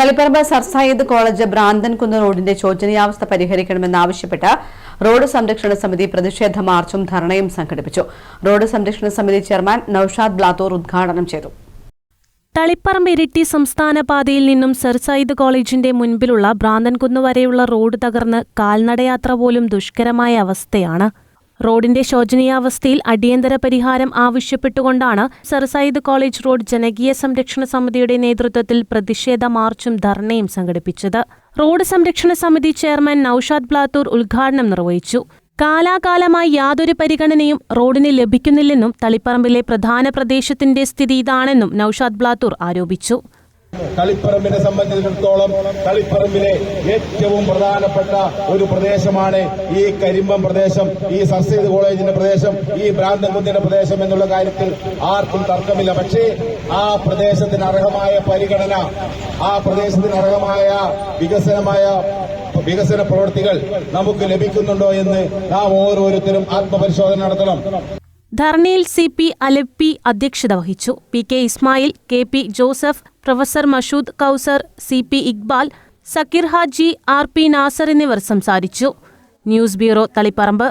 Taliparamba sir Syed college Bhranthankunnu റോഡിന്റെ ശോചനീയാവസ്ഥ പരിഹരിക്കണമെന്നാവശ്യപ്പെട്ട് road സംരക്ഷണ സമിതി പ്രതിഷേധ മാർച്ചും ധർണയും സംഘടിപ്പിച്ചു. റോഡ് സംരക്ഷണ സമിതി ചെയർമാൻ നൌഷാദ് ബ്ലാത്തൂർ ഉദ്ഘാടനം ചെയ്തു. തളിപ്പറമ്പ് ഇരിട്ടി സംസ്ഥാന പാതയിൽ നിന്നും സർ സയ്യിദ് കോളേജിന്റെ മുൻപിലുള്ള ഭ്രാന്തൻകുന്ന് വരെയുള്ള റോഡ് തകർന്ന് കാൽനടയാത്ര പോലും ദുഷ്കരമായ അവസ്ഥയാണ്. റോഡിന്റെ ശോചനീയാവസ്ഥയിൽ അടിയന്തര പരിഹാരം ആവശ്യപ്പെട്ടുകൊണ്ടാണ് സർ കോളേജ് റോഡ് ജനകീയ സംരക്ഷണ സമിതിയുടെ നേതൃത്വത്തിൽ പ്രതിഷേധ മാർച്ചും ധർണയും സംഘടിപ്പിച്ചത്. റോഡ് സംരക്ഷണ സമിതി ചെയർമാൻ നൌഷാദ് ബ്ലാത്തൂർ ഉദ്ഘാടനം നിർവഹിച്ചു. കാലാകാലമായി യാതൊരു പരിഗണനയും റോഡിന് ലഭിക്കുന്നില്ലെന്നും തളിപ്പറമ്പിലെ പ്രധാന പ്രദേശത്തിന്റെ സ്ഥിതി ഇതാണെന്നും നൌഷാദ് ബ്ലാത്തൂർ ആരോപിച്ചു. കളിപ്പറമ്പിനെ സംബന്ധിച്ചിടത്തോളം കളിപ്പറമ്പിലെ ഏറ്റവും പ്രധാനപ്പെട്ട ഒരു പ്രദേശമാണ് ഈ കരിമ്പം പ്രദേശം ഈ സർസീദ് കോളേജിന്റെ പ്രദേശം ഈ ഭ്രാന്തൻകുന്നിന്റെ പ്രദേശം എന്നുള്ള കാര്യത്തിൽ ആർക്കും തർക്കമില്ല. പക്ഷേ ആ പ്രദേശത്തിന് അർഹമായ പരിഗണന ആ പ്രദേശത്തിന് അർഹമായ വികസനമായ വികസന പ്രവൃത്തികൾ നമുക്ക് ലഭിക്കുന്നുണ്ടോ എന്ന് നാം ഓരോരുത്തരും ആത്മപരിശോധന നടത്തണം. ധർണയിൽ സി പി അലപ്പി അധ്യക്ഷത വഹിച്ചു. P K Ismail K P Joseph professor Mashood Kausar C P Iqbal Zakir Haji R P Nasar എന്നിവർ സംസാരിച്ചു. News bureau Taliparamba.